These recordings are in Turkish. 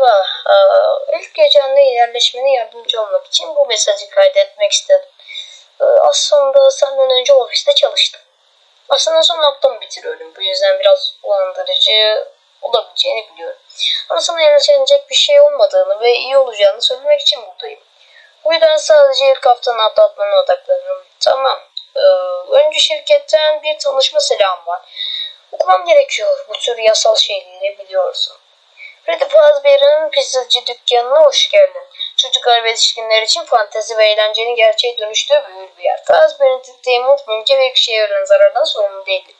Merhaba. Ee, ilk gecende yerleşmene yardımcı olmak için bu mesajı kaydetmek istedim. Ee, aslında senden önce ofiste çalıştım. Aslında son haftamı bitiriyorum. Bu yüzden biraz uyandırıcı olabileceğini biliyorum. Ama sana endişelenecek bir şey olmadığını ve iyi olacağını söylemek için buradayım. Bu yüzden sadece ilk haftanı atlatmana odaklanıyorum. Tamam. Ee, önce şirketten bir tanışma selamı var. Okumam gerekiyor. Bu tür yasal şeyleri biliyorsun. Freddy Fazbear'ın pizzacı dükkanına hoş geldin. Çocuklar ve yetişkinler için fantezi ve eğlencenin gerçeğe dönüştüğü büyülü bir yer. Fazbear'ın Entertainment mülke ve verilen zarardan sorumlu değildir.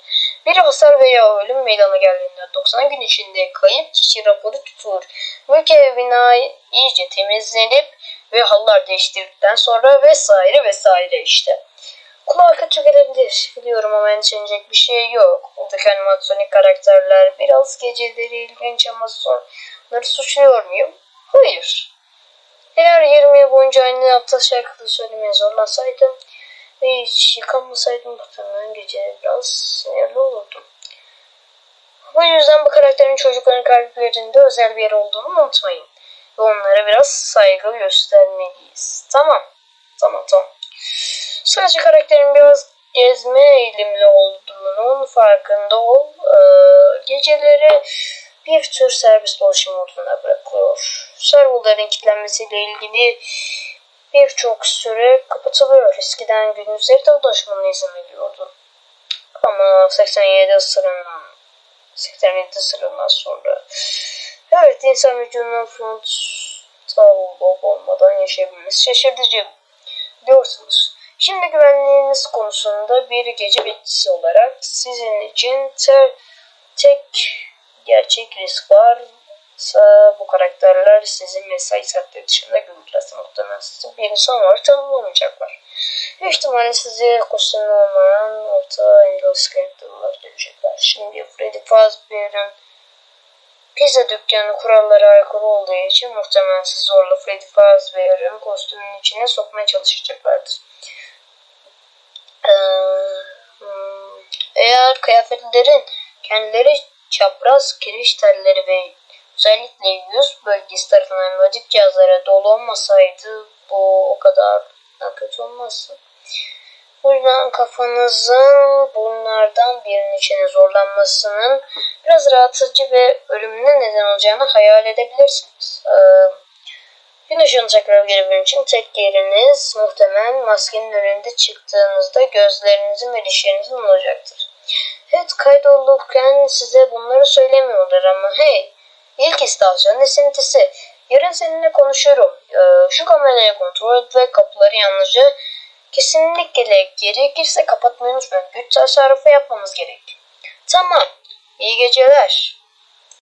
Bir hasar veya ölüm meydana geldiğinde 90 gün içinde kayıp kişi raporu tutulur. Mülke ve bina iyice temizlenip ve halılar değiştirdikten sonra vesaire vesaire işte. Kulağa kötü gelebilir. Biliyorum ama endişelenecek bir şey yok. Buradaki animatronik karakterler biraz geceleri ilginç ama sonları suçluyor muyum? Hayır. Eğer 20 yıl boyunca aynı aptal şarkıda söylemeye zorlansaydım ve hiç yıkanmasaydım muhtemelen gece biraz sinirli olurdum. Bu yüzden bu karakterin çocukların kalplerinde özel bir yer olduğunu unutmayın. Ve onlara biraz saygı göstermeliyiz. Tamam. Tamam tamam. Sadece karakterin biraz gezme eğilimli olduğunun farkında ol. Ee, geceleri bir tür serbest dolaşım moduna bırakılıyor. Serverların kilitlenmesiyle ilgili birçok süre kapatılıyor. Eskiden gündüzleri de dolaşmana izin veriyordu. Ama 87 ısırından 87 ısırından sonra evet insan vücudunun frontal lob olmadan yaşayabilmesi şaşırtıcı. Biliyorsunuz. Şimdi güvenliğiniz konusunda bir gece bekçisi olarak sizin için te tek gerçek risk varsa bu karakterler sizin mesai saatleri dışında görürlerse muhtemelen bir insan olarak tanımlamayacaklar. Büyük ihtimalle sizi kostümlü olmayan orta endoskeletle olarak görecekler. Şimdi Freddy Fazbear'ın pizza dükkanı kurallara aykırı olduğu için muhtemelen sizi zorla Freddy Fazbear'ın kostümünün içine sokmaya çalışacaklardır. Eğer kıyafetlerin kendileri çapraz kiriş telleri ve özellikle yüz bölgesi tarafından melodik cihazlara dolu olmasaydı bu o kadar da kötü olmazdı. Bu yüzden kafanızın bunlardan birinin içine zorlanmasının biraz rahatsızcı ve ölümüne neden olacağını hayal edebilirsiniz. Ee, Gün ışığını tekrar görebilmek için tek yeriniz muhtemelen maskenin önünde çıktığınızda gözlerinizin ve dişlerinizin olacaktır. Evet kaydolurken size bunları söylemiyorlar ama hey ilk istasyon esintisi. Yarın seninle konuşuyorum. Ee, şu kamerayı kontrol et ve kapıları yalnızca kesinlikle gerekirse kapatmayı unutmayın. Güç tasarrufu yapmamız gerek. Tamam. İyi geceler.